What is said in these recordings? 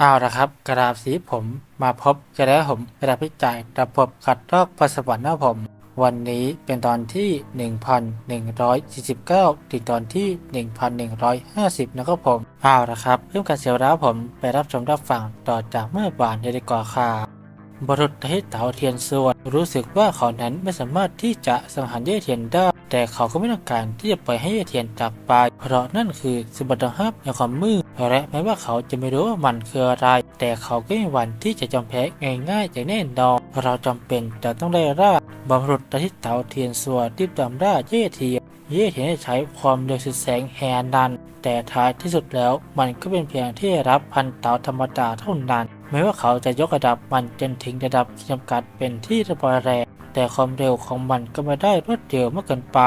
เอาละครับ กระดาษสีผมมาพบกันแล้วผมกระดาษพิจัยระบบขัดลอกประสวรรค์นะผม วันนี้เป็นตอนที่ 1149 ถึงตอนที่ 1150 นะครับผมเอาละครับเพิ่มการเสียแล้วผมไปรับชมรับฟังต่อจากเมื่อวานในดีกว่าค่ะ บรุษให้เต๋าเทียนส่วน รู้สึกว่าเขานั้นไม่สามารถที่จะสังหารเย่เทียนได้ แต่เขาก็ไม่ต้องการที่จะปล่อยให้เย่เทียนจากไป เพราะนั่นคือสมบัติฮับในความมืดและแม้ว่าเขาจะไม่รู้ว่ามันคืออะไร แต่เขาก็ไม่หวั่นที่จะจอมแพ้ง่ายๆอย่างแน่นอนเราจำเป็นจะต้องได้ร่าบรุษที่เต๋าเทียนส่วนรีบตามร่าเย่เทียนเย่เทียนใช้ความเร็วสุดแสงแหนันแต่ท้ายที่สุดแล้วมันก็เป็นเพียงที่รับพันเต๋าธรรมดาเท่านั้น แม้ว่าเขาจะยกระดับมันจนถึงระดับจำกัดเป็นที่ระบายแรง แต่ความเร็วของมันก็ไม่ได้รวดเร็วมากเกินไป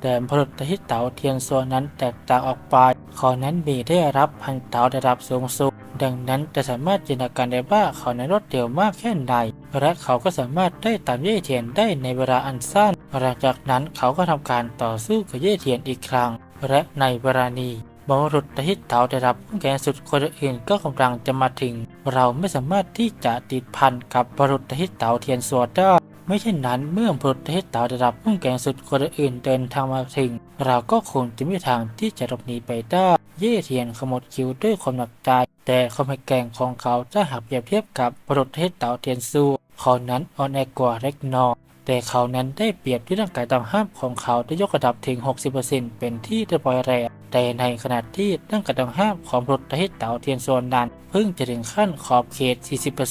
แต่พลตที่เต๋าเทียนโซนั้นแตกต่างออกไป เขานั้นมีได้รับพันเต๋าระดับสูงสุด ดังนั้นจะสามารถจินตนาการได้ว่าเขานั้นรวดเร็วมากแค่ไหน และเขาก็สามารถได้ตามเย่เทียนได้ในเวลาอันสั้น หลังจากนั้นเขาก็ทำการต่อสู้กับเย่เทียนอีกครั้ง และในเวลานี้ บรรุษที่เต๋าได้รับแก่สุดคนอื่นก็กำลังจะมาถึง เราไม่สามารถที่จะติดพันกับบรรุษที่เต๋าเทียนสวดได้ไม่เช่นนั้นเมื่อบรรุษที่เต๋าได้รับแก่สุดคนอื่นเดินทางมาถึง เราก็คงจะไม่มีทางที่จะหลบหนีไปได้เย่เทียนขมวดคิ้วด้วยความหนักใจแต่ความแกร่งของเขาถ้าหากเปรียบเทียบกับบรรุษที่เต๋าเทียนซูเขานั้นอ่อนแอกว่าเล็กน้อยแต่เขานั้นได้เปรียบที่ร่างกายต้องห้ามของเขาได้ยกระดับถึง 60%เป็นที่เรียบร้อยแล้ว แต่ในขณะที่ร่างกายต้องห้ามของรถที่เต่าเทียนโซนนั้นเพิ่งจะถึงขั้นขอบเขต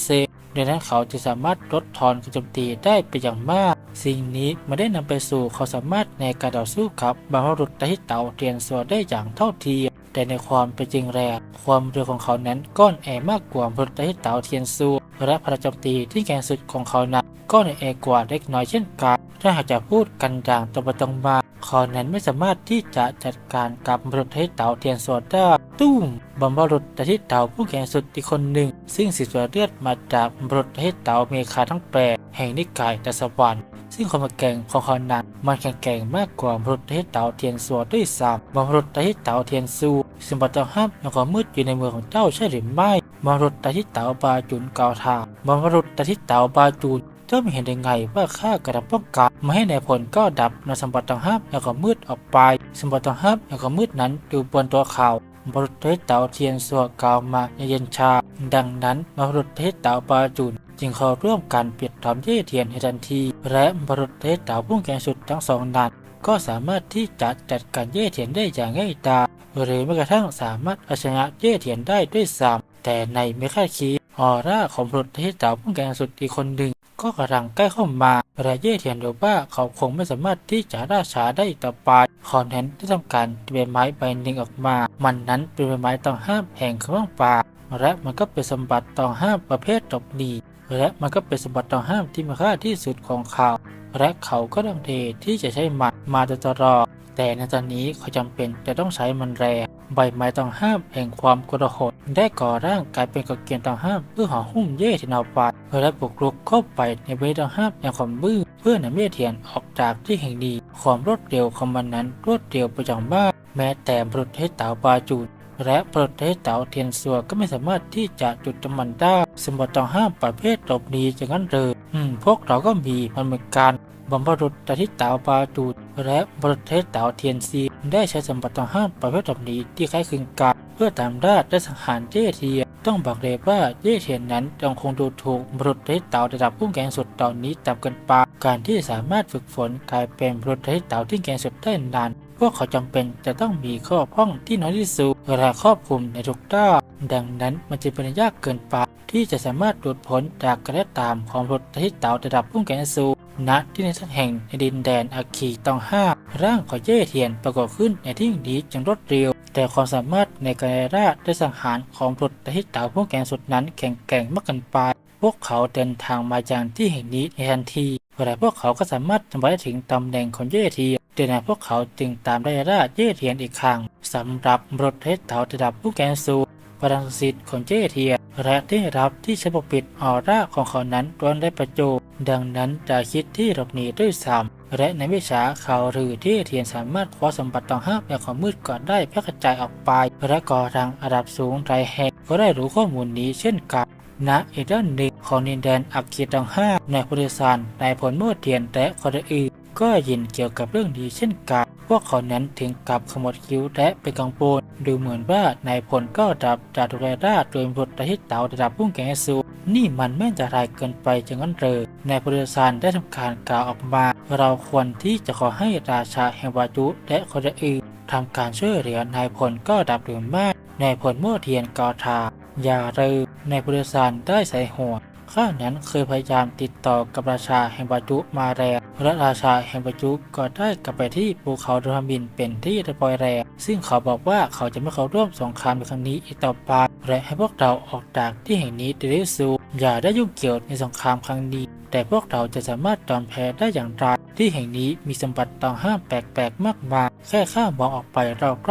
40%ดังนั้นเขาจะสามารถลดทอนการโจมตีได้เป็นอย่างมาก สิ่งนี้ไม่ได้นำไปสู่ความสามารถในการต่อสู้กับบรรพบุรุษที่เต่าเทียนโซนได้อย่างเท่าเทียมแต่ในความเป็นจริงแล้วความเร็วของเขานั้นก้อนแอมากกว่ารรพบุรุษที่เต่าเทียนซูและพลังโจมตีที่แกร่งสุดของเขานั้นก็ในเอกว่าเล็กน้อยเช่นกันถ้าหากจะพูดกันอย่างตรงไปตรงมา เขานั้นไม่สามารถที่จะจัดการกับบรุษที่เต่าเทียนสวดได้ตุ้มบอมบรุษที่เต่าผู้แข่งสุดอีกคนหนึ่ง ซึ่งสิทธิ์เลือดมาจากบรุษที่เต่าเมคาทั้งแปรแห่งนิกายแต่สวรรค์ซึ่งความแกร่งของเขานั้นมันแข็งแกร่งมากกว่าบรุษที่เต่าเทียนสวดด้วยซ้ำบอมบรุษที่เต่าเทียนซูซึ่งบัตรห้ามยังความมืดอยู่ในมือของเจ้าใช่หรือไม่มรุษตาทิเต๋าบาจุนกล่าวถามมรุษตาทิเต๋าบาจุน เจ้าไม่เห็นได้ไงว่าข้ากระทำป้องกันม่ให้ในผลก็ดับนสมบัติต้องห้ามแล้วก็มืดออกไป สมบัติต้องห้ามแล้วก็มืดนั้นอยู่บนตัวเขามรุษตาทิเต๋าเทียนสัวกล่าวมาเย็นชา ดังนั้นมรุษตาทิเต๋าบาจุนจึงเข้าร่วมกันเปลี่ยนทำเย่เทียนให้ทันที และมรุษตาทิเต๋าผู้แข่งสุดทั้งสองนั้นก็สามารถที่จะจัดการเย่เทียนได้อย่างง่ายดายหรือแม้กระทั่งสามารถเอาชนะเย่เทียนได้ด้วยซ้ำแต่ในไม่คาดคิดออร่าของบรุษที่เต่าผู้แกงสุดอีกคนหนึ่ง ก็กำลังใกล้เข้ามาและเย่เทียนรู้ว่าเขาคงไม่สามารถที่จะราช้าได้อีกต่อไปขอนั้นได้ทำการใบไม้ใบหนึ่งออกมา มันนั้นเป็นใบไม้ต้องห้ามแห่งข้างป่าและมันก็เป็นสมบัติต้องห้ามประเภทตบหนีและมันก็เป็นสมบัติต้องห้ามที่มีค่าที่สุดของเขา และเขาก็ดังเทที่จะใช้มัดมาตลอดแต่ในตอนนี้เขาจำเป็นจะต้องใช้มันแรงใบไม้ต้องห้ามแห่งความกระหดได้ก่อร่างกลายเป็นกฎเกณฑ์ต้องห้ามเพื่อห่อหุ้มเย่ที่นาปั ดและบุกรุกเข้าไปในใบตองห้ามแห่งความบื้อเพื่อนำเมียเทียนออกจากที่แห่งดี ความรวดเร็วของมันนั้นรวดเร็วไปอย่างมาแม้แต่บรุษให้เต๋าบาจูนและบรุษให้เต๋าเทียนสัวก็ไม่สามารถที่จะจุดจำมันได้สมบัติต้องห้ามประเภทหลบหนีอย่างนั้นเลยอืมพวกเราก็มีมันเหมือนกันบรรพบุรุษแต่ที่เต่าปาจูดและบรเทศเต่าเทียนซี ได้ใช้สมบัติต้องห้ามประเภทหลบหนีที่คล้ายคลึงกันเพื่อตามราดและสังหารเย่เทียน ต้องบอกเลยว่าเย่เทียนนั้นยังคงดูถูกบรุษเทศเต่าระดับผู้แก่งสุดตอนนี้ต่ำเกินไปการที่สามารถฝึกฝนกลายเป็นบรุษเทศเต่าที่แก่งสุดได้นานพวกเขาจำเป็นจะต้องมีข้อพ้องที่น้อยที่สุดและครอบคลุมในทุกด้านดังนั้นมันจะเป็นยากเกินไปที่จะสามารถหลุดพ้นจากกระแสตามของรุษเทศเต่าระดับผู้แก่งสูงณที่ในสักแห่งในดินแดนอาคีต้องห้ามร่างของเย่เทียนปรากฏขึ้นในที่นี้จังรวดเร็ว แต่ความสามารถในการราดและสังหารของบุตรที่เต่าผู้แก่งสุดนั้นแข็งแกร่งมากเกินไป พวกเขาเดินทางมาจากที่แห่งนี้ในทันทีแต่พวกเขาก็สามารถทำได้ถึงตำแหน่งของเย่เทียนดังนั้นพวกเขาจึงตามได้ราดเย่เทียนอีกครั้งสำหรับบุตรที่เต่าระดับผู้แก่งสูง พลังสิทธิ์ของเจเทีย และที่รับที่ใช้ปกปิดออร่าของเขานั้นล้วนได้ประโยชน์ดังนั้นจะคิดที่หลบหนีด้วยซ้ำและในไม่ช้าข่าวลือที่เทียนสามารถคว้าสมบัติต้องห้ามอย่างความมืดก่อนได้แพร่กระจายออกไปและก่อทางระดับสูงไรแห่งก็ได้รู้ข้อมูลนี้เช่นกันณอีกด้านหนึ่งของดินแดนอักขีตังห้าในพุทธศาสนในผลโมดเทียนและคนอื่นก็ยินเกี่ยวกับเรื่องนี้เช่นกัน พวกเขานั้นถึงกับขมวดคิ้วและเป็นกังวลดูเหมือนว่านายพลก็ดับจากดูแลราชโดยบทที่เต่าระดับพุ่งแกงสูนี่มันไม่จะรายเกินไปจังนั้นเลยในพุทธศานได้ทำการกล่าวออกมา เราควรที่จะขอให้ราชาแห่งวายุและคนอื่นทำการช่วยเหลือนายพลก็ดับหรือไม่นายพลโมเทียนกอทาอย่าลืมในพุทธศานได้ใส่หัว ข้านั้นเคยพยายามติดต่อกับราชาแห่งบาจุมาแล้วและราชาแห่งบาจุก็ได้กลับไปที่ภูเขาโดรามินเป็นที่เรียบร้อยแล้วซึ่งเขาบอกว่าเขาจะไม่เข้าร่วมสงครามในครั้งนี้อีกต่อไปและให้พวกเราออกจากที่แห่งนี้ได้สูอย่าได้ยุ่งเกี่ยวในสงครามครั้งนี้ แต่พวกเราจะสามารถยอมแพ้ได้อย่างไรที่แห่งนี้มีสมบัติต้องห้ามแปลกๆมากมายแค่ข้ามองออกไป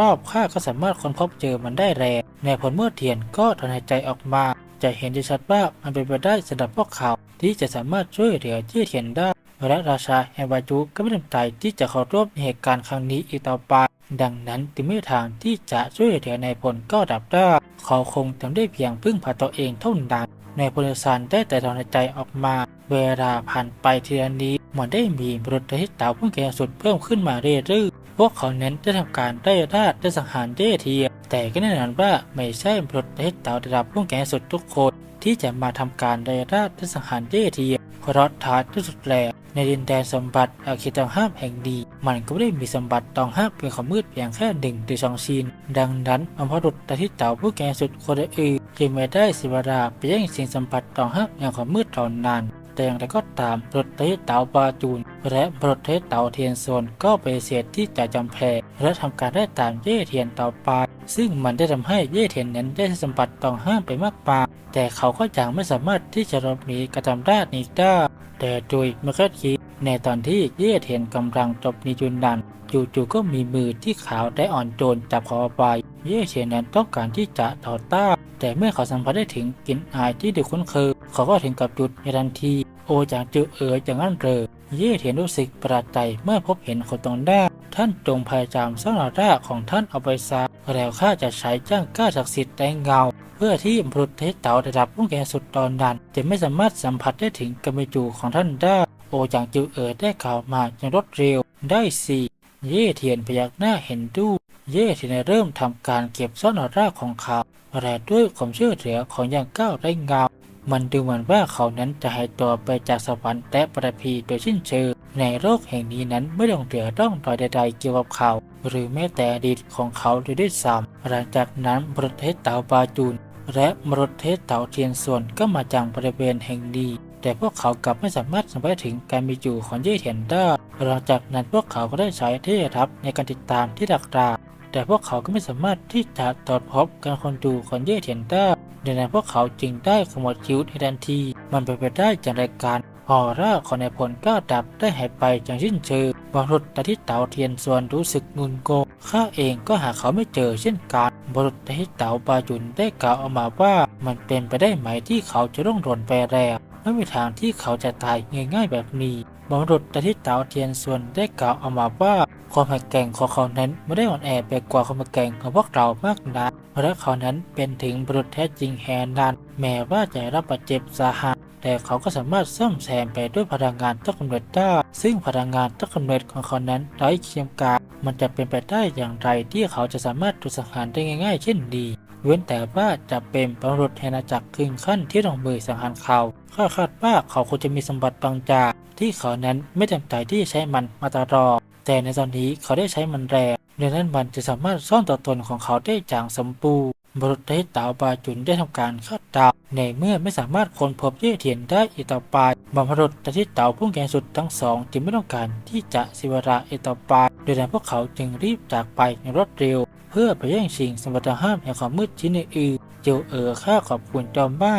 รอบๆข้าก็สามารถค้นพบเจอมันได้แล้วในผลเมื่อเทียนก็ถอนหายใจออกมา จะเห็นได้ชัดว่ามันเป็นไปได้สำหรับพวกเขา ที่จะสามารถช่วยเหลือที่เทียนได้และราชาแห่งวายุก็ไม่เต็มใจที่จะเข้าร่วมเหตุการณ์ครั้งนี้อีกต่อไป ดังนั้นจึงไม่มีทางที่จะช่วยเหลือในายพลก็ดับได้เขาคงทำได้เพียงพึ่งพาตัวเองเท่านั้นในายพลสันได้แต่ถอนใจออกมา เวลาผ่านไปทีละนี้มือนได้มีบุรุษที่เต่าพุ่งแกงสุดเพิ่มขึ้นมาเรื่อย พวกเขาเน้นได้ทำการได้ราดได้สังหารได้เทีย แต่ก็แน่นอนว่าไม่ใช่บุรุษที่เต่าระดับพุ่งแกงสุดทุกคน ที่จะมาทำการได้ราดได้สังหารได้เทียเพราะท้ายที่สุดแล้วในดินแดนสมบัติอาคิตังห้ามแห่งดี มันก็ไม่ได้มีสมบัติตองห้ามเพียงความมืดเพียงแค่หนึ่งหรือสองชิ้นดังนั้นอมพรุษที่เต่าผู้แกงสุดคนอื่นจึงไม่ได้สิวราไปแย่งสิ่งสมบัติตองห้ามอย่างความมืดเท่านั้น แต่อย่ก็ตามรถเทศเต่าบาจูน และรถเทศเต่าเทียนโซนก็ไปเสียที่จะจำแพและทำการได้ตามเย่เทียนต่อไป ซึ่งมันได้ทำให้เย่เทียนนั้นได้สมบัติต้องห้ามไปมากมายแต่เขาก็ยังไม่สามารถที่จะหลบหนีกระทำราชนี้ได้แต่โดยเม่คคิด ในตอนที่เย่เทียนกำลังจบนิจุนดันจู่ๆก็มีมือที่ขาวได้อ่อนโจรจับเขาเอไป เย่เทียนนั้นต้องการที่จะต่อต้านแต่เมื่อเขาสัมผัสได้ถึงกลิ่นอายที่เด็กคุ้นเคยเขาก็ถึงกับหยุดในทันที โอจางจือเอ๋ยอย่างนั้นเลยเย่เทียนรู้สึกประหลาดใจเมื่อพบเห็นคนตรงหน้า ท่านจงพยายามสร้างร่าของท่านเอาไปซะแล้วข้าจะใช้จ้างกล้าศักดิ์สิทธิ์แต่เงา เพื่อที่มนุษเทศเต่าระดับผู้แก่สุดตอนนั้นจะไม่สามารถสัมผัสได้ถึงกำมจูของท่านได้ โอจางจือเอ๋ยได้กล่าวมาอย่างรวดเร็วได้สิเย่เทียนพยักหน้าเห็นดู เย่เทียนเริ่มทำการเก็บซ่อนอร่าของเขาและด้วยความเชื่อเหลือของอย่างก้าวได้เงา มันดูเหมือนว่าเขานั้นจะหายตัวไปจากสวรรค์และประพีโดยสิ้นเชิงในโลกแห่งนี้นั้นไม่ต้องเหลือร่องรอยใดๆเกี่ยวกับเขา หรือแม้แต่อดีตของเขาเลยด้วยซ้ำหลังจากนั้นมรดเทศเต่าบาจูนและมรดเทศเต่าเทียนส่วนก็มาจากบริเวณแห่งนี้ แต่พวกเขากลับไม่สามารถสัมผัสถึงการมีอยู่ของเย่เทียนได้หลังจากนั้นพวกเขาก็ได้ใช้เททัพในการติดตามที่ดักดาแต่พวกเขาก็ไม่สามารถที่จะตรวจพบการคนดูของเย่เทียนได้ดังนั้นพวกเขาจึงได้ขโมวดคิ้วในทันที มันเป็นไปได้จากรายการออร่าของนายพลก็ดับได้หายไปอย่างสิ้นเชิงบรุษตาที่เต่าเทียนส่วนรู้สึกงุนโกงข้าเองก็หาเขาไม่เจอเช่นกันบรุษตาที่เต่าบาจุนได้กล่าวออกมาว่า มันเป็นไปได้ไหมที่เขาจะร่องรนไปแล้ว ไม่มีทางที่เขาจะตายง่ายๆแบบนี้บรุษตาที่เต่าเทียนส่วนได้กล่าวออกมาว่าความแข็งแกร่งของเขานั้นไม่ได้อ่อนแอไปกว่าความแข็งแกร่งของพวกเรามากนักและเขานั้นเป็นถึงบุรุษแท้จริงแหนนันแม้ว่าจะรับบาดเจ็บสาหัสแต่เขาก็สามารถซ่อมแซมไปด้วยพลังงานต้นกำเนิดได้ ซึ่งพลังงานต้นกำเนิดของเขานั้นไร้เทียมกามันจะเป็นไปได้อย่างไรที่เขาจะสามารถถูกสังหารได้ง่ายๆ เช่นดี เว้นแต่ว่าจะเป็นบรุษแห่งอาณาจักรครึ่งขั้นที่ลงมือสังหารเขา ข้าคาดว่าเขาคงจะมีสมบัติบางอย่างที่เขานั้นไม่จำใจที่จะใช้มันมาตลอดแต่ในตอนนี้เขาได้ใช้มันแรงดังนั้นมันจะสามารถซ่อนตัวตนของเขาได้อย่างสมบูรณ์บรุษเทศเต่าบาจุนได้ทำการคาดเดาในเมื่อไม่สามารถค้นพบเย่เทียนได้อีกต่อไปบรรพบุรุษตาที่เต่าผู้แก่สุดทั้งสองจึงไม่ต้องการที่จะสิวราอีกต่อไปโดยนั้นพวกเขาจึงรีบจากไปอย่างรวดเร็ว เพื่อไปแย่งชิงสมบัติห้ามแห่งความมืดชิ้นอื่นๆเจียวเอ๋อข้าขอบคุณจอมบ้า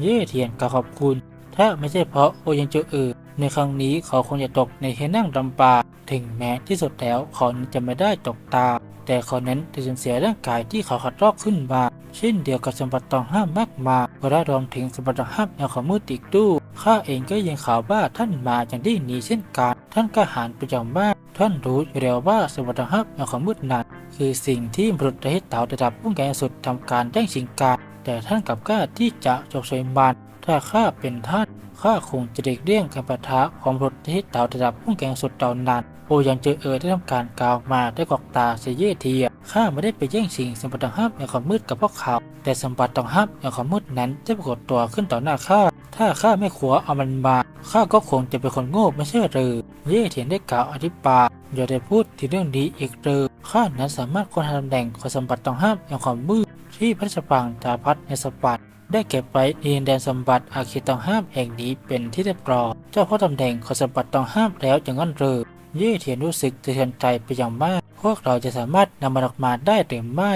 เย่เทียนก็ขอบคุณ ถ้าไม่ใช่เพราะโอยังเจอเออในครั้งนี้เขาคงจะตกในที่นั่งลำบาถึงแม้ที่สุดแล้วเขานั้นจะไม่ได้ตกตา แต่เขานั้นจะสูญเสียร่างกายที่เขาขัดลอกขึ้นมา เช่นเดียวกับสมบัติต้องห้ามมากมายและรวมถึงสมบัติต้องห้ามแนวของมืดอีกด้ข้าเองก็ยังข่าวว่าท่านมาอย่างได้หนีเช่นกันท่านก็หารไปอย่างมาก ท่านรู้อยู่แล้วว่าสมบัติตองห้ามแนวของมืดนั้นคือสิ่งที่มนุษย์ได้เต่าระดับผู้แก่สุดทำการแย่งชิงการ แต่ท่านกลับกล้าที่จะจกสวยมันถ้าข้าเป็นท่านข้าคงจะเด็กเลี่ยงการปะทะของมนุษย์ที่เต่าระดับพุ่งแกงสุดเต่านานโอยังเจอเออได้ทำการกล่าวมาได้วยกอกตาเสียเย่เทียข้าไม่ได้ไปแย่งสิ่งสมบัติต้องห้ามในความมืดกับพวกเขา แต่สมบัติต้องห้ามในความมืดนั้นจะปรากฏตัวขึ้นต่อหน้าข้า ถ้าข้าไม่ขัวเอามันมาข้าก็คงจะเป็นคนโง่ไม่ใช่หรือเย่เทียนได้กล่าวอธิบายอย่าได้พูดถึงเรื่องนี้อีกเลยข้านั้นสามารถควบคุมตำแหน่งของสมบัติต้องห้ามในความมืดที่พระราชปังตาพัฒในสมบัติได้เก็บไว้ในดินแดนสมบัติอาคีต้องห้ามแห่งนี้เป็นที่เรียบร้อยเจ้าพ่อตำแหน่งของสมบัติต้องห้ามแล้วอย่างนั้นเลยเย่เทียนรู้สึกสะเทือนใจไปอย่างมาก พวกเราจะสามารถนำมันออกมาได้หรือไม่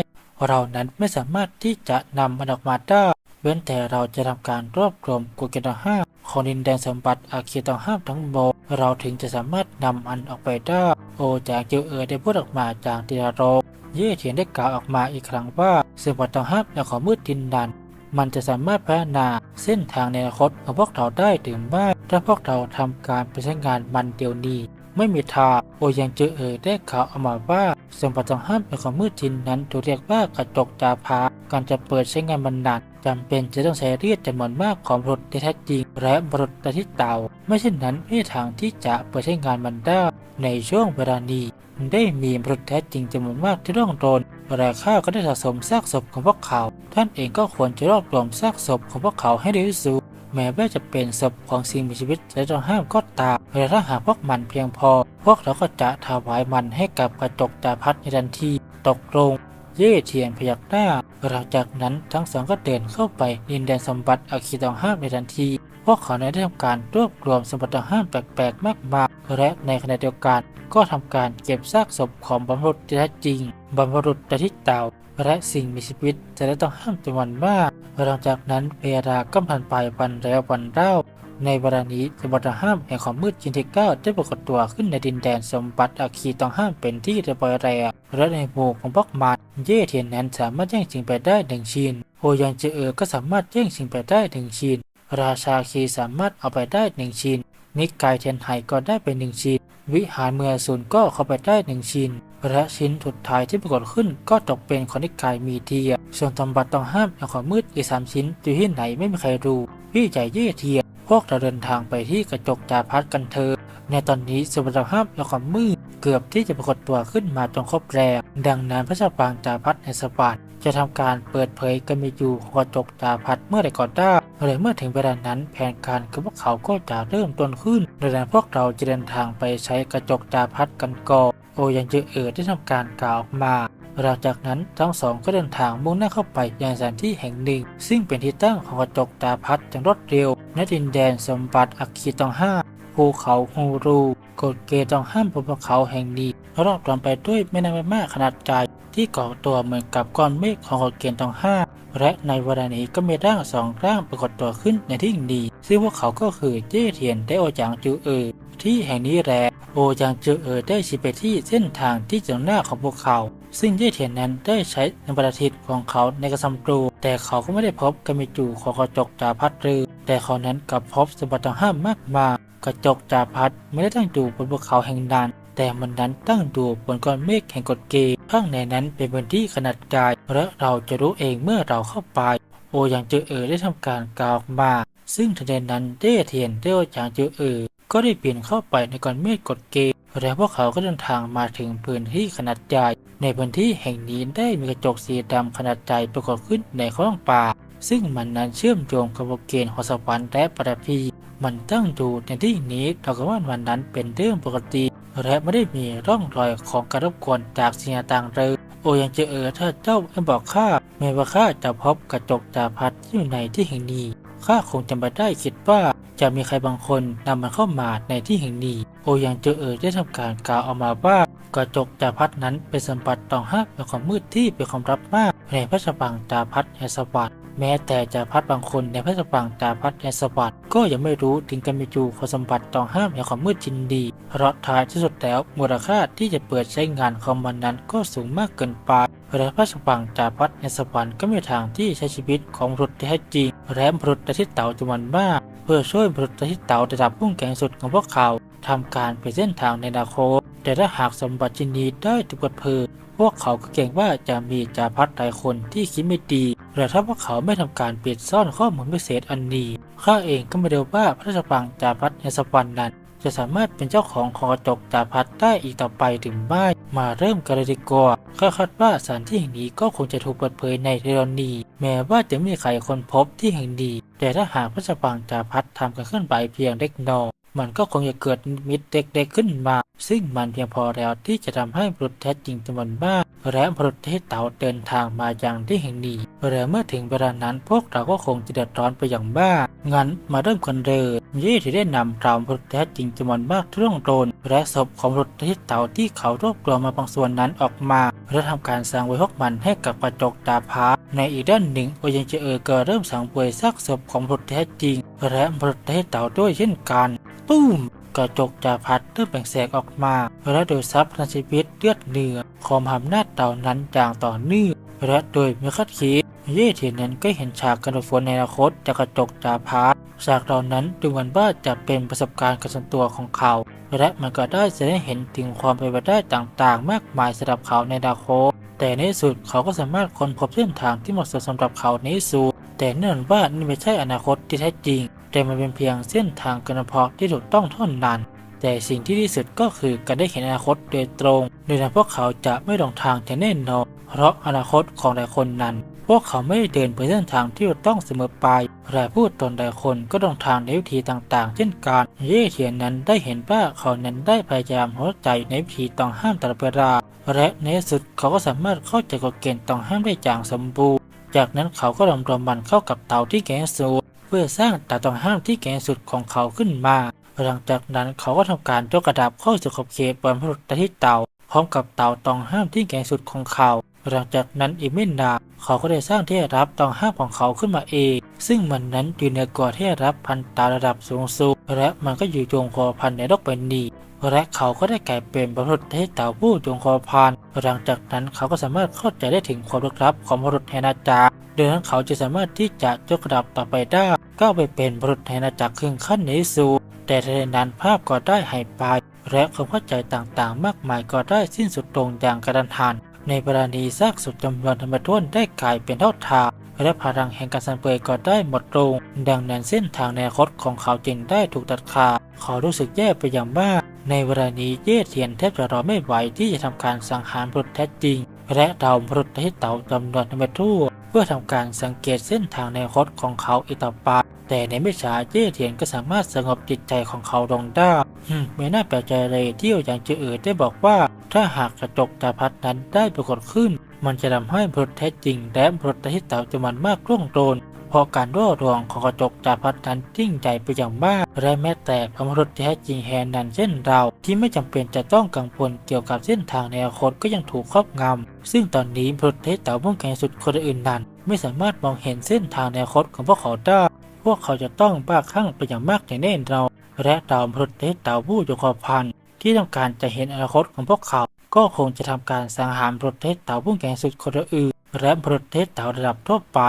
เรานั้นไม่สามารถที่จะนำมันออกมาได้ ว้นแต่เราจะทำการรวบรวมกฎเกตองห้าของดินแดนสมบัติอาคีตองห้ามทั้งหมดเราถึงจะสามารถนำอันออกไปได้โอจากเจอเออได้พูดออกมาจากติรารกเย่เทียนได้กล่าวออกมาอีกครั้งว่าสมบัติตองห้ามและของมืดดินดัน มันจะสามารถพัฒนาเส้นทางในอนาคตของพวกเราได้ถึงว่าถ้าพวกเราทำการไปใช้งานมันเดียวนี้ ไม่มีทางโอยังเจอเออได้กล่าวออกมาว่าสมบัติต้องห้ามในของมืดดินนั้นถูกเรียกว่ากระจกจาพาการจะเปิดใช้งานมันหนักจำเป็นจะต้องใช้เรียดจำนวนมากของรุษที่แท้จริง และบรุษที่เต่าไม่เช่นนั้นไม่ทางที่จะเปิดใช้งานมันได้ในช่วงเวลานี้ได้มีมนุษย์แท้จริงจำนวนมากที่ร่วงโดนและข้าก็ได้สะสมซากศพของพวกเขา ท่านเองก็ควรจะรวบรวมซากศพของพวกเขาให้เร็วที่สุด แม้ว่าจะเป็นศพของสิ่งมีชีวิตและต้องห้ามก็ตามแต่ถ้าหากพวกมันเพียงพอ พวกเราก็จะถวายมันให้กับกระจกตาพัดในทันทีตกลงเย่เทียนพยักหน้าหลังจากนั้นทั้งสองก็เดินเข้าไปดินแดนสมบัติอาคีตองห้ามในทันที พวกเขาได้ทำการรวบรวมสมบัติตองห้ามแปลกๆมากมายและในขณะเดียวกันก็ทำการเก็บซากศพของบรรพบุรุษที่แท้จริงบรรพบุรุษที่เต่า และสิ่งมีชีวิตจะได้ต้องห้ามจำนวนมากหลังจากนั้นเวลาก็ผ่านไปวันแล้ววันเล่า ในเวลานี้สมบัติห้ามแห่งความมืดจินที่เก้าได้ปรากฏตัวขึ้นในดินแดนสมบัติอาคีต้องห้ามเป็นที่เรียบร้อยแล้วและในหมู่ของพวกมันเย่เทียนนั้นสามารถแย่งชิงไปได้หนึ่งชิ้นโอยังเจเออก็สามารถแย่งชิงไปได้หนึ่งชิ้นราชาคีสามารถเอาไปได้หนึ่งชิ้นนิกายเทียนไห่ก็ได้ไปหนึ่งชิ้นวิหารเมืองศูนย์ก็เข้าไปได้หนึ่งชิ้น และชิ้นสุดท้ายที่ปรากฏขึ้นก็ตกเป็นของนิกายมีเทีย ส่วนสมบัติต้องห้ามอย่างของมืดอีกสามชิ้นอยู่ที่ไหนไม่มีใครรู้พี่ใหญ่เย่เทีย พวกเราเดินทางไปที่กระจกจาพัดกันเถอะในตอนนี้สมบัติต้องห้ามอย่างของมืดเกือบที่จะปรากฏตัวขึ้นมาจนครบแรงดังนั้นพระเจ้าปางจาพัดในสปาร์ จะทำการเปิดเผยกันมีอยู่ของกระจกจาพัดเมื่อใดก็ได้หรือเมื่อถึงเวลานั้นแผนการของพวกเขาก็จะเริ่มต้นขึ้นดังนั้นพวกเราจะเดินทางไปใช้กระจกจาพัดกันก่อนโอยังเจอเออได้ทำการกล่าวออกมาหลังจากนั้นทั้งสองก็เดินทางมุ่งหน้าเข้าไปยังสถานที่แห่งหนึ่ง ซึ่งเป็นที่ตั้งของกระจกตาพัดอย่างรวดเร็วในดินแดนสมบัติอัคคีตองห้าภูเขาฮูรูกฎเกณฑ์ต้องห้ามบนภูเขาแห่งนี้รอบรอนไปด้วยแม่น้ำมากขนาดใหญ่ ที่ก่อตัวเหมือนกับก้อนเมฆของกฎเกณฑ์ต้องห้าและในเวลานี้ก็มีร่างสองร่างปรากฏตัวขึ้นในที่นี้ซึ่งพวกเขาก็คือเจ้เทียนไดโอจางจูเออที่แห่งนี้แหละโอจางจือเออได้ชี้ไปที่เส้นทางที่ตรงหน้าของพวกเขา ซึ่งเย่เทียนนั้นได้ใช้ในประทิตของเขาในกระสำรูแต่เขาก็ไม่ได้พบกามิจูของกระจกจาพัดรือ แต่เขานั้นกลับพบสมบัติต้องห้ามมากมายกระจกจาพัดไม่ได้ตั้งอยู่บนภูเขาแห่งนั้น แต่มันนั้นตั้งอยู่บนก้อนเมฆแห่งกฎเกณฑ์ข้างในนั้นเป็นพื้นที่ขนาดใหญ่และเราจะรู้เองเมื่อเราเข้าไป โอยังเจอเออได้ทำการกล่าวมา ซึ่งทันใดนั้นเต้เทียนได้อจางเจอเออก็ได้เปลี่ยนเข้าไปในก้อนเมฆกฎเกณฑ์และพวกเขาก็เดินทางมาถึงพื้นที่ขนาดใหญ่ในพื้นที่แห่งนี้ได้มีกระจกสีดำขนาดใหญ่ปรากฏขึ้นในข้องป่า ซึ่งมันนั้นเชื่อมโยงกับกเกณฑ์ของสวรรค์และปฐพีมันตั้งอยู่ในที่นี้เท่ากับว่าวันนั้นเป็นเรื่องปกติ และไม่ได้มีร่องรอยของการรบกวนจากสิ่งต่างๆเลยโอยังเจอเออถ้าเจ้าไม่บอกข้าแม้ว่าข้าจะพบกระจกตาพัดที่อยู่ในที่แห่งนี้ข้าคงจะไม่ได้คิดว่าจะมีใครบางคนนำมันเข้ามาในที่แห่งนี้ โอยังเจอเออได้ทำการกล่าวออกมาว่ากระจกตาพัดนั้นเป็นสมบัติต้องห้ามเป็นความมืดที่เป็นความลับมากในพระชบังตาพัดแห่งสวัสดิ์ แม้แต่จ่าพัดบางคนในพระสปังจ่าพัดในสวัสด์ก็ยังไม่รู้ถึงการมีจูคุณสมบัติต้องห้ามในความมืดจินดี เพราะท้ายที่สุดแล้วมูลค่าที่จะเปิดใช้งานของมันนั้นก็สูงมากเกินไปและพระสปังจ่าพัดในสวรรค์ก็มีทางที่ใช้ชีวิตของมนุษที่แท้จริงและมนุษที่เต่าจำนวนมาก เพื่อช่วยมนุษที่เต่าระดับพุ่งแข่งสุดของพวกเขาทำการเปลี่ยนเส้นทางในนาโคแต่ถ้าหากสมบัติชินนี้ได้ถูกเปิดเผยพวกเขาก็เกรงว่าจะมีจ่าพัดหลายคนที่คิดไม่ดี และถ้าพวกเขาไม่ทำการปิดซ่อนข้อมูลพิเศษอันนี้ข้าเองก็ไม่เดาว่าพระราชบังจาพัดในสวรรค์นั้น จะสามารถเป็นเจ้าของของกระจกจาพัดได้อีกต่อไปถึงไม่มาเริ่มกันเลยดีกว่าข้าคาดว่าสถานที่แห่งนี้ก็คงจะถูกเปิดเผยในเร็วนี้แม้ว่าจะไม่มีใครคนพบที่แห่งนี้ แต่ถ้าหากพระราชบังจาพัดทำการเคลื่อนไหวเพียงเล็กน้อยมันก็คงจะเกิดมิตเด็กๆขึ้นมาซึ่งมันเพียงพอแล้วที่จะทำให้มนุษย์แท้จริงจำนวนมากและมนุษย์ที่เต่าเดินทางมาอย่างที่แห่งนี้และเมื่อถึงเวลานั้นพวกเราก็คงจะเดือดร้อนไปอย่างมางั้นมาเริ่มกันเลยยี่ที่ได้นำเรามนุษย์แท้จริงจำนวนมากที่ร่วงโดนและศพของมนุษย์ที่เต่าที่เขารวบรวมมาบางส่วนนั้นออกมาและทำการสร้างไว้พวกมันให้กับกระจกตาพาในอีกด้านหนึ่งโอยังเจเออก็เริ่มสังเวยซากศพของมนุษย์แท้จริงและมนุษย์ที่เต่าด้วยเช่นกันตุ้ม กระจกจาพัดเริ่มแบ่งแสกออกมา และโดยซับพลังชีวิตเลือดเนื้อของมหาอำนาเต่านั้นอย่างต่อเนื่องและโดยไม่คาดคิดเย่เทียนนั้นก็เห็นฉากการฝนในอนาคตจากกระจกจาพัดฉากเหล่านั้นดูเหมือนว่าจะเป็นประสบการณ์กระสันตัวของเขา และมันก็ได้จะได้เห็นถึงความเป็นไปได้ต่างๆ มากมายสำหรับเขาในอนาคตแต่ในสุดเขาก็สามารถค้นพบเส้นทางที่เหมาะสมสำหรับเขาในที่สุดแต่เนื่องว่านี่ไม่ใช่อนาคตที่แท้จริง แต่มันเป็นเพียงเส้นทางการเพาะที่ถูกต้องเท่านั้นแต่สิ่งที่ดีสุดก็คือการได้เห็นอนาคตโดยตรง โดยนั้นพวกเขาจะไม่หลงทางอย่แน่นอน เพราะอนาคตของหลายคนนั้น พวกเขาไม่ได้เดินไปเส้นทางที่ถูกต้องเสมอไปและผู้ตนหลายคนก็หลงทางในวิธีต่างๆ เช่นการเย่เทียนนั้นได้เห็นว่าเขานั้นได้พยายามหัวใจในวิธีต้องห้ามตลอดเวลา และในสุดเขาก็สามารถเข้าใจกฎเกณฑ์ต้องห้ามได้อย่างสมบูรณ์ จากนั้นเขาก็รวมรวมมันเข้ากับเตาที่แข็งสุด เพื่อสร้างตาต้องห้ามที่แก่สุดของเขาขึ้นมา หลังจากนั้นเขาก็ทำการยกกระดับเข้าสู่ขอบเขตบนพรุษที่เต่าพร้อมกับเต่าต้องห้ามที่แก่สุดของเขา หลังจากนั้นอีกไม่นานเขาก็ได้สร้างที่รับต้องห้ามของเขาขึ้นมาเอง ซึ่งมันนั้นอยู่ในกว่าที่รับพันตาระดับสูงสุดและมันก็อยู่จงคอพันในโลกใบนี้และเขาก็ได้กลายเป็นบรรพุทธที่เต่าผู้จงคอพานหลังจากนั้นเขาก็สามารถเข้าใจได้ถึงความลึกลับของบรรพุทธแห่งอาณาจักรโดยนั้นเขาจะสามารถที่จะยกระดับต่อไปได้ก้าวไปเป็นบรรพุทธแห่งอาณาจักรครึ่งขั้นในที่สุดแต่ทันใดนั้นภาพก็ได้หายไปและความเข้าใจต่างๆ มากมายก็ได้สิ้นสุดลงอย่างกระทันหันในกรณีซากสุดจำนวนธรรมทวนได้กลายเป็นเท่าทางและพลังแห่งการสันเปยก็ได้หมดลงดังนั้นเส้นทางในอนาคตของเขาจึงได้ถูกตัดขาดเขารู้สึกแย่ไปอย่างมาก ในเวลานี้เย่เทียนแทบจะรอไม่ไหวที่จะทำการสังหารบุรุษแท้จริง และเดาบุรุษที่เต่าจำนวนธรรมทั่ว เพื่อทำการสังเกตเส้นทางในคตของเขาอีกต่อไปแต่ในไม่ช้าเย่เทียนก็สามารถสงบจิตใจของเขาลงได้ฮึไม่น่าแปลกใจเลยที่อยังเจอเอ๋อได้บอกว่า ถ้าหากกระจกตาพัดนั้นได้ปรากฏขึ้น มันจะทำให้บุรุษแท้จริงและบุรุษที่เต่าจำนวนมากร่วงโดน เพราะการรั่วรวงของกระจกตาพัดนั้นยิ่งใหญ่ไปอย่างมากและแม้แต่พมนุษย์แท้จริงแฮนนั้นเช่นเรา ที่ไม่จำเป็นจะต้องกังวลเกี่ยวกับเส้นทางในอนาคตก็ยังถูกครอบงำซึ่งตอนนี้มนุษย์ที่เต่ามุ่งแข่งสุดคนอื่นนั้น ไม่สามารถมองเห็นเส้นทางในอนาคตของพวกเขาได้พวกเขาจะต้องบ้าคลั่งไปอย่างมากอย่างแน่นอนและดาวมนุษย์ที่เต่าผู้อยู่ขอบพันที่ต้องการจะเห็นอนาคตของพวกเขา ก็คงจะทำการสังหารมนุษย์ที่เต่าผู้แข่งสุดคนอื่น และมนุษย์ที่เต่าระดับทั่วไป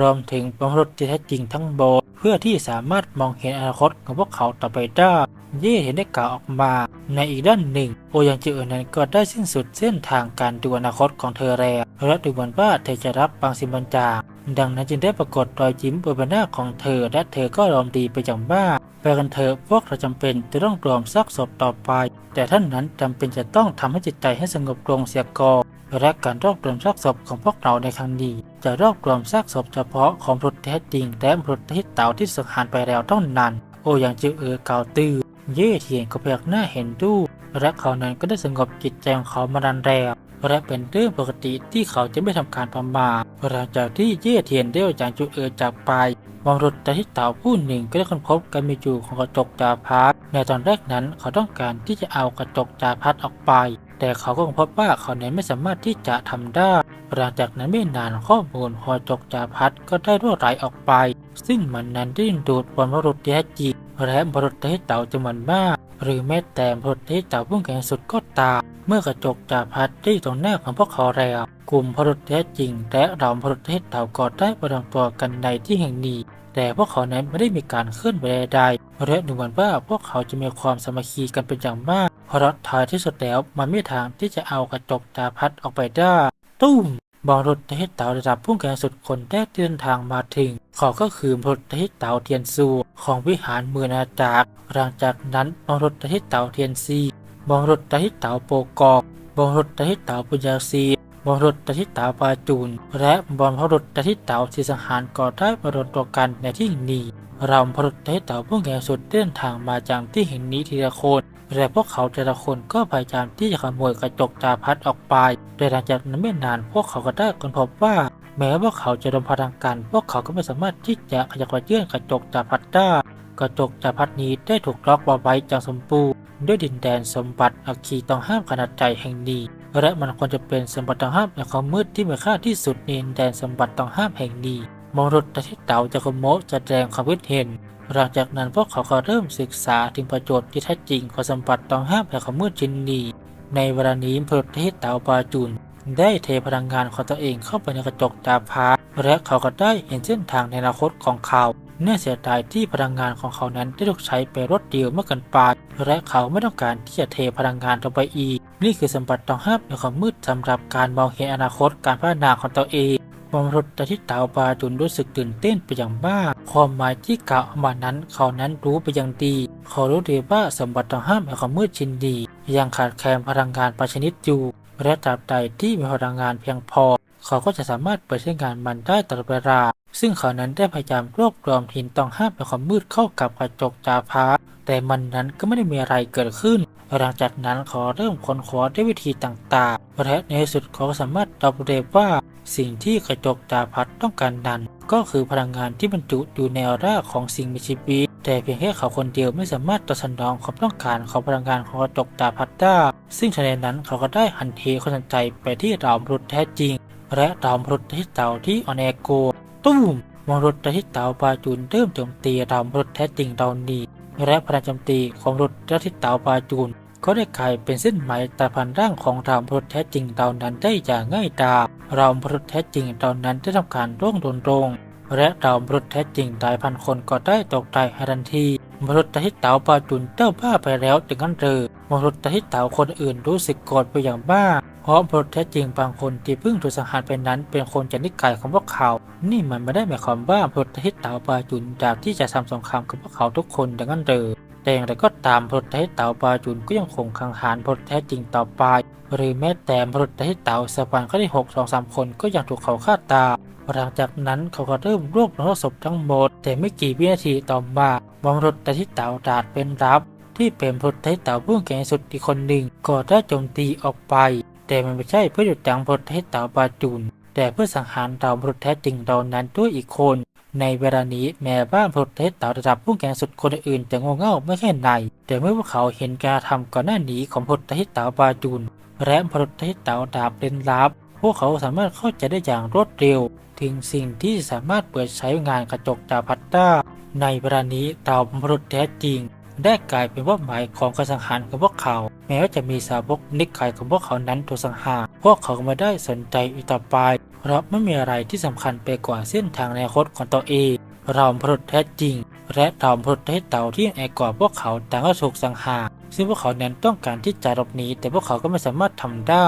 รวมถึงมนุษที่แท้จริงทั้งหมดเพื่อที่สามารถมองเห็นอนาคตของพวกเขาต่อไปได้เย่เห็นได้กล่าวออกมา ในอีกด้านหนึ่ง โอยังจือนั้นก็ได้สิ้นสุดเส้นทางการดูอนาคตของเธอแล้วและดูเหมือนว่าเธอจะรับบางสิ่งบางอย่างดังนั้นจึงได้ปรากฏรอยยิ้มบนใบหน้าของเธอ และเธอก็รอมดีไปอย่างมากไปกันเถอะพวกเราจำเป็นจะต้องรวมซากศพต่อไป แต่ท่านนั้นจำเป็นจะต้องทำให้จิตใจให้สงบลงเสียก่อน และการรวบรวมซากศพของพวกเราในครั้งนี้ จะรวบรวมซากศพเฉพาะของมนุษย์แท้จริงและมนุษย์ที่เต่าที่สังหารไปแล้วเท่านั้น โอยังจือเออกาวตื้อเย่เทียนก็เพยักหน้าเห็นดูและเขานั้นก็ได้สงบจิตใจของเขามานานแล้วและเป็นเรื่องปกติที่เขาจะไม่ทำการประมาทหลังจากที่เย่เทียนได้ออกจากจูเออจากไปมนุษย์ที่เต่าผู้หนึ่งก็ได้ค้นพบการมีอยู่ของกระจกจาพัดในตอนแรกนั้นเขาต้องการที่จะเอากระจกจาพัดออกไป แต่เขาก็พบว่าเขาเนั้นไม่สามารถที่จะทำได้ หลังจากนั้นไม่นานข้อมูลหอจกจาพัดก็ได้รั่วไหลออกไป ซึ่งมันนั้นได้ดึงดูดบรรพบุรุษแท้จริงและบรุษที่เต่าจำนวนมาก หรือแม้แต่บรุษที่เต่าผู้แข็งสุดก็ตามเมื่อกระจกจาพัดที่ตรงหน้าของพวกเขาแล้ว กลุ่มบรรพบุรุษแท้จริงและเหล่าบรรพบุรุษที่เต่าก็ได้ประดมตัวกันในที่แห่งนี้ แต่พวกเขานั้นไม่ได้มีการเคลื่อนไหวใดๆและดูเหมือนว่าพวกเขาจะมีความสามัคคีกันเป็นอย่างมาก เพราะท้ายที่สุดแล้วมันไม่ทางที่จะเอากระจกตาพัดออกไปได้ ตุ้มบอลรถเทศเต่าระดับผู้แข่งสุดคนแรกที่เดินทางมาถึง เขาก็คือรถเทศเต่าเทียนซูของวิหารเมืองอาจักหลังจากนั้นบอลรถเทศเต่าเทียนซีบอลรถเทศเต่าโปกอกบอลรถเทศเต่าปุญญาซี บอลรถเทศเต่าปาจูน และบอลพรถเทศเต่าสีสังหารก็ได้มารวมตัวกันในที่นี้เราพรถเทศเต่าผู้แข่สุดเดินทางมาจากที่แห่งนี้ทีละคนและพวกเขาแต่ละคนก็พยายามที่จะขโมยกระจกตาพัดออกไปแต่หลังจากนั้นไม่นานพวกเขาก็ได้ค้นพบว่า แม้ว่าเขาจะรวมพลังกัน พวกเขาก็ไม่สามารถที่จะขยับขยื่นกระจกตาพัดได้กระจกตาพัดนี้ได้ถูกล็อกเอาไว้จากสมบูรณ์ด้วยดินแดนสมบัติอัคคีต้องห้ามขนาดใหญ่แห่งนี้ และมันควรจะเป็นสมบัติต้องห้ามในความมืดที่มีค่าที่สุดในแดนสมบัติต้องห้ามแห่งนี้มองรถที่เต่าจะขโมยแสดงความคิดเห็น หลังจากนั้นพวกเขาก็เริ่มศึกษาถึงประโยชน์ที่แท้จริงของสมบัติต้องห้ามและความมืดชิ้นนี้ ในเวลานี้ประเทศเต่าบาจุน ได้เทพลังงานของตัวเองเข้าไปในกระจกตาพาและเขาก็ได้เห็นเส้นทางในอนาคตของเขา เนื่องเสียดายที่พลังงานของเขานั้นได้ถูกใช้ไปรถเดียวเมื่อเกินไปและเขาไม่ต้องการที่จะเทพลังงานลงไปอีก นี่คือสมบัติต้องห้ามในความมืดสำหรับการมองเห็นอนาคตการพัฒนาของตัวเองมองรถที่เต่าบาจุนรู้สึกตื่นเต้นไปอย่างมากความหมายที่กล่าวออกมานั้นเขานั้นรู้ไปอย่างดี เขารู้ดีว่าสมบัติต้องห้ามในความมืดชินดี ยังขาดแคลนพลังงานประชนิดอยู่ และตราบใดที่มีพลังงานเพียงพอ เขาก็จะสามารถเปิดใช้งานมันได้ตลอดเวลา ซึ่งเขานั้นได้พยายามรวบรวมหินต้องห้ามในความมืดเข้ากับกระจกจาพาแต่มันนั้นก็ไม่ได้มีอะไรเกิดขึ้น หลังจากนั้นเขาเริ่มค้นคว้าด้วยวิธีต่างๆและในที่สุดเขาสามารถตอบเร็วว่า สิ่งที่กระจกตาพัดต้องการนั้น ก็คือพลังงานที่บรรจุอยู่ในออร่าของสิ่งมีชีวิตแต่เพียงแค่เขาคนเดียวไม่สามารถตอบสนองความต้องการของพลังงานของกระจกตาพัดได้ซึ่งทันใดนั้นเขาก็ได้หันเทความสนใจไปที่ดาวมนุษแท้จริง และดาวมนุษที่เต่าที่ออนแอโก ตุ้มมนุษย์ที่เต่าบาจูนเริ่มโจมตีดาวมนุษย์แท้จริงดาวนี้และพลังโจมตีของมนุษย์ที่เต่าบาจูนก็ได้กลายเป็นเส้นไหมแต่พันร่างของรามพรุษแท้จริงดาวนั้นได้อย่างง่ายดายรามพรุษแท้จริงดาวนั้นได้ทำการร่วงโดนลงและดาวมนุษแท้จริงหลายพันคนก็ได้ตกให้ทันทีมนุษย์ที่เต่าปาจุนเจ้าบ้าไปแล้วถึงกันเลยมนุษย์ที่เต่าคนอื่นรู้สึกโกรธไปอย่างบ้า เพราะมนุษย์แท้จริงบางคนที่เพิ่งถูกสังหารไปนั้น เป็นคนจากนิกายของพวกเขา นี่มันไม่ได้หมายความว่ามนุษย์ที่เต่าปาจุนอยากที่จะทำสงครามกับพวกเขาทุกคนดังนั้นเลยแต่อย่างไรก็ตามพลทหารเต่าปาจุนก็ยังคงขังหารพลแท้จริงต่อไป หรือแม้แต่พลทหารเต่าสวรรค์ข้หกสองสามคนก็ยังถูกเขาฆ่าตายหลังจากนั้นเขาก็เริ่มรวบรวมศพทั้งหมด แต่ไม่กี่วินาทีต่อมาบอมรถที่เต่าดาดเป็นรับ ที่เป็นพลทหารเต่าผู้แข็งสุดอีกคนหนึ่งก็ได้โจมตีออกไป แต่มันไม่ใช่เพื่อหยุดยั้งพลทหารเต่าปาจุนแต่เพื่อสังหารดาวมนุษย์แท้จริงดานั้นด้วยอีกคน ในเวลานี้แม้บ้านพลเทศเต่าระดับผู้แข่งสุดคนอื่นจะงงเง่าไม่แค่ไหน แต่เมื่อพวกเขาเห็นการทำก่อนหน้านี้ของพลเทศเต่าบาจูนและพลเทศเต่าดาบเลนลับพวกเขาสามารถเข้าใจได้อย่างรวดเร็ว ถึงสิ่งที่สามารถเปิดใช้งานกระจกดาพัตตาในเวลานี้ดาวมนุษย์แท้จริง ได้กลายเป็นเป้าหมายของการสังหารของพวกเขา แม้ว่าจะมีสาวกนิกายของพวกเขานั้นถูกสังหาร พวกเขาก็ไม่ได้สนใจอีกต่อไป เพราะไม่มีอะไรที่สำคัญไปกว่าเส้นทางในอนาคตของตัวเอง เรามนุษแท้จริง และเรามนุษย์แท้เต่าที่แอกว่าพวกเขาต่างก็ถูกสังหารซึ่งพวกเขานั้นต้องการที่จะหลบหนีแต่พวกเขาก็ไม่สามารถทำได้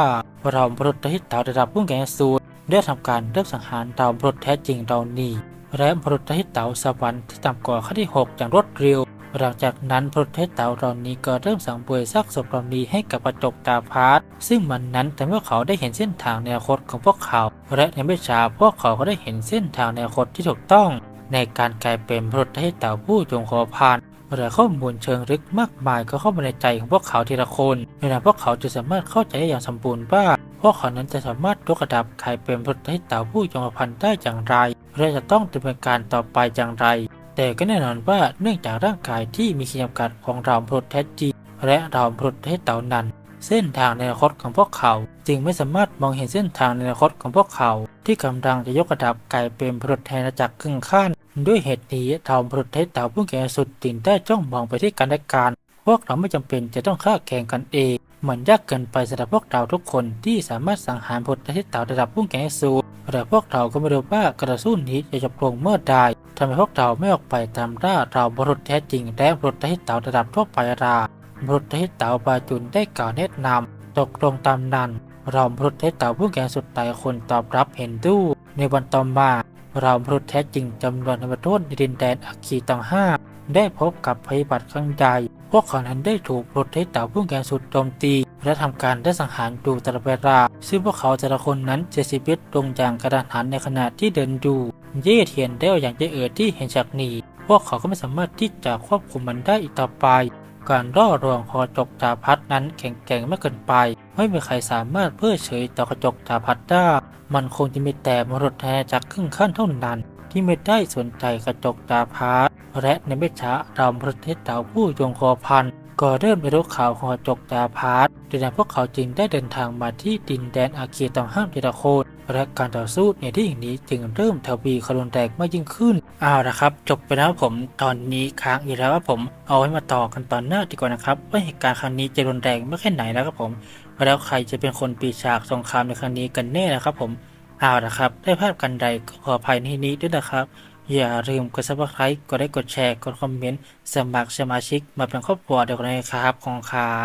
เรามนุษย์แท้เต่าระดับผู้แข่งสูตรได้ทำการเริ่มสังหารเรามนุษแท้จริงเรานี้และมนุษย์แท้เต่าสวรรค์ที่ต่ำกว่าขั้นที่หกอย่างรวดเร็ว หลังจากนั้นพระเทศเต่าเหล่านี้ก็เริ่มสังเวยซากศพเหล่านี้ให้กับกระจกตาพาร์ทซึ่งมันนั้นทำให้พวกเขาได้เห็นเส้นทางในอนาคตของพวกเขา และในไม่ช้าพวกเขาก็ได้เห็นเส้นทางในอนาคตที่ถูกต้อง ในการกลายเป็นพระเทศเต่าผู้จงขอพานและข้อมูลเชิงลึกมากมายก็เข้ามาในใจของพวกเขาทีละคนในนั้นพวกเขาจะสามารถเข้าใจได้อย่างสมบูรณ์ว่าพวกเขานั้นจะสามารถยกระดับใครเป็นพระเทศเต่าผู้จงขอพันได้อย่างไรและจะต้องดำเนินการต่อไปอย่างไร แต่ก็แน่นอนว่าเนื่องจากร่างกายที่มีขีดจำกัดของเรามนุษย์แทจริงและเรามนุษย์แท้เต่านั้น เส้นทางในอนาคตของพวกเขา จึงไม่สามารถมองเห็นเส้นทางในอนาคตของพวกเขา ที่กำลังจะยกระดับกลายเป็นพรุษแทนอาณาจักรครึ่งขั้นด้วยเหตุนี้ทอมพรุษเทเต่าผู้แก่สุดจึงได้จ้องมองไปที่กันและกันพวกเราไม่จำเป็นจะต้องฆ่าแข่งกันเอง มันยากเกินไปสำหรับพวกเราทุกคนที่สามารถสังหารพลทหารเต่าระดับผู้แก่สูงแต่พวกเราก็ไม่รู้ว่ากระสุนนี้จะจบลงเมื่อใด ทำไมพวกเราไม่ออกไปตามล่าเราบรุษแท้จริงและบรุษทหารเต่าระดับทั่วไปราบรุษทหารเต่าบาจุนได้กล่าวแนะนำตกลงตามนั้นเราบรุษทหารเต่าผู้แก่สุดหลายคนตอบรับเห็นด้วยในวันต่อมาเราบรุษแท้จริงจำนวนนับโทษในดินแดนอัคคีตังห้าได้พบกับภัยพิบัติครั้งใหญ่พวกเขานั้นได้ถูกบรถไถเต่าผู้แก่สุดโจมตีและทำการได้สังหารดูตลอดเวลาซึ่งพวกเขาแต่ละคนนั้นเสียชีวิตลงอย่างกระดานหันในขณะที่เดินอยู่ เย่เทียนได้อย่างเย่เอ๋อที่เห็นจากนี้ พวกเขาก็ไม่สามารถที่จะควบคุมมันได้อีกต่อไป การล่อรวงคอจกตาพัดนั้นแข็งแกร่งมากเกินไป ไม่มีใครสามารถเพื่อเฉยต่อกระจกตาพัดได้ มันคงจะมีแต่มรดแทจากครึ่งขั้นเท่านั้น ที่ไม่ได้สนใจกระจกตาพาร์ตและในไม่ช้าเราประเทศเต่าผู้ยงคอพันก็เริ่มได้รู้ข่าวของกระจกตาพาร์ตดังนั้นพวกเขาจึงได้เดินทางมาที่ดินแดนอาเคียต้องห้ามทีละคน และการต่อสู้ในที่แห่งนี้จึงเริ่มทวีครุนแรงมากยิ่งขึ้นเอาละครับ จบไปแล้วครับผมตอนนี้ค้างอีกแล้วครับผมเอาไว้มาต่อกันตอนหน้าดีกว่านะครับว่าเหตุการณ์ครั้งนี้จะรุนแรงมากแค่ไหนแล้วครับผมแล้วใครจะเป็นคนปีฉากสงครามในครั้งนี้กันแน่นะครับผมเอาละครับ ได้ภาพกันใดก็ขออภัยในที่นี้ด้วยนะครับ อย่าลืมกด subscribe กดไลค์กดแชร์กดคอมเมนต์สมัครสมาชิกมาเป็นครอบครัวเดียวกันนะครับของครับ